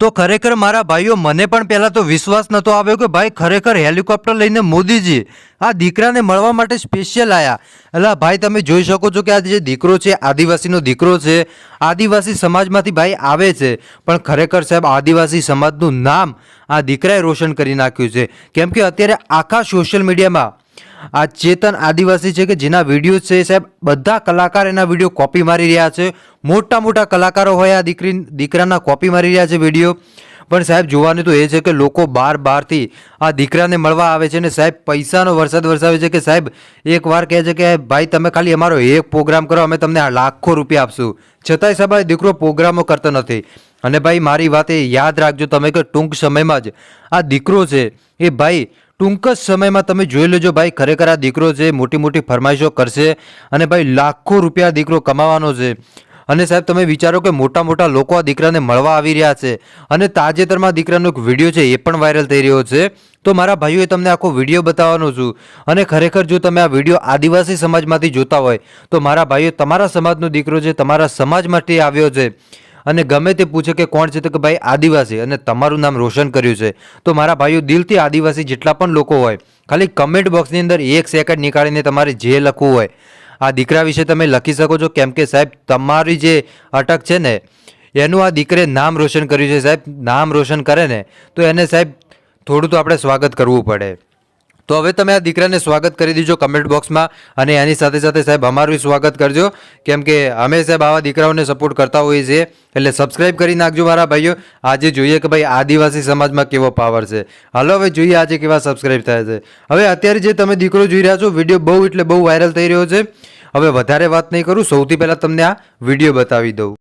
તો ખરેખર મારા ભાઈઓ, મને પણ પહેલાં તો વિશ્વાસ નહોતો આવ્યો કે ભાઈ ખરેખર હેલિકોપ્ટર લઈને મોદીજી, આ દીકરાને મળવા માટે સ્પેશિયલ આવ્યા એટલે ભાઈ, તમે જોઈ શકો છો કે આ જે દીકરો છે, આદિવાસીનો દીકરો છે, આદિવાસી સમાજમાંથી ભાઈ આવે છે. પણ ખરેખર સાહેબ, આદિવાસી સમાજનું નામ આ દીકરાએ રોશન કરી નાખ્યું છે. કેમ કે અત્યારે આખા સોશિયલ મીડિયામાં આ ચેતન આદિવાસી છે કે જેના વીડિયો છે સાહેબ, બધા કલાકાર એના વીડિયો કોપી મારી રહ્યા છે. મોટા મોટા કલાકારો હોય આ દીકરી, દીકરાના કોપી મારી રહ્યા છે વીડિયો પણ સાહેબ, જોવાનું તો એ છે કે લોકો બાર બારથી આ દીકરાને મળવા આવે છે ને સાહેબ, પૈસાનો વરસાદ વરસાવે છે કે સાહેબ એકવાર કહે છે કે, ભાઈ, તમે ખાલી અમારો એક પ્રોગ્રામ કરો, અમે તમને લાખો રૂપિયા આપશું. છતાંય સાહેબ દીકરો પ્રોગ્રામો કરતો નથી. અને ભાઈ, મારી વાત એ યાદ રાખજો તમે કે ટૂંક સમયમાં જ આ દીકરો છે એ ભાઈ ટૂંક જ સમયમાં તમે જોઈ લેજો ભાઈ, ખરેખર આ દીકરો છે મોટી મોટી ફરમાઈશો કરશે અને ભાઈ લાખો રૂપિયા દીકરો કમાવાનો છે. અને સાહેબ, તમે વિચારો કે મોટા મોટા લોકો આ દીકરાને મળવા આવી રહ્યા છે અને તાજેતરમાં દીકરાનો એક વીડિયો છે એ પણ વાયરલ થઈ રહ્યો છે. તો મારા ભાઈઓએ તમને આખો વીડિયો બતાવવાનો છું અને ખરેખર જો તમે આ વીડિયો આદિવાસી સમાજમાંથી જોતા હોય, તો મારા ભાઈઓ તમારા સમાજનો દીકરો છે, તમારા સમાજ માટે આવ્યો છે. અને ગમે તે પૂછે કે કોણ છે તો કે ભાઈ આદિવાસી અને તમારું નામ રોશન કર્યું છે. તો મારા ભાઈઓ દિલથી આદિવાસી જેટલા પણ લોકો હોય, ખાલી કમેન્ટ બોક્સની અંદર એક સેકન્ડ નીકાળીને તમારે જે લખવું હોય, આ દીકરા વિશે તમે લખી શકો છો. કેમ કે સાહેબ, તમારી જે અટક છે ને, એનું આ દીકરે નામ રોશન કર્યું છે. સાહેબ, નામ રોશન કરે ને, તો એને સાહેબ થોડું તો આપણે સ્વાગત કરવું પડે. તો હવે તમે આ દીકરાને સ્વાગત કરી દીજો કમેન્ટ બોક્સમાં અને એની સાથે સાથે સાહેબ અમારું સ્વાગત કરજો. કેમ કે અમે સાહેબ આવા દીકરાઓને સપોર્ટ કરતા હોઈએ છીએ. એટલે સબસ્ક્રાઇબ કરી નાખજો મારા ભાઈઓ. આજે જોઈએ કે ભાઈ આદિવાસી સમાજમાં કેવો પાવર છે. હાલો હવે જોઈએ આજે કેવા સબસ્ક્રાઇબ થાય છે. હવે અત્યારે જે તમે દીકરો જોઈ રહ્યા છો વીડિયો બહુ એટલે બહુ વાયરલ થઈ રહ્યો છે. હવે વધારે વાત નહીં કરું. સૌથી પહેલાં તમને આ વીડિયો બતાવી દઉં.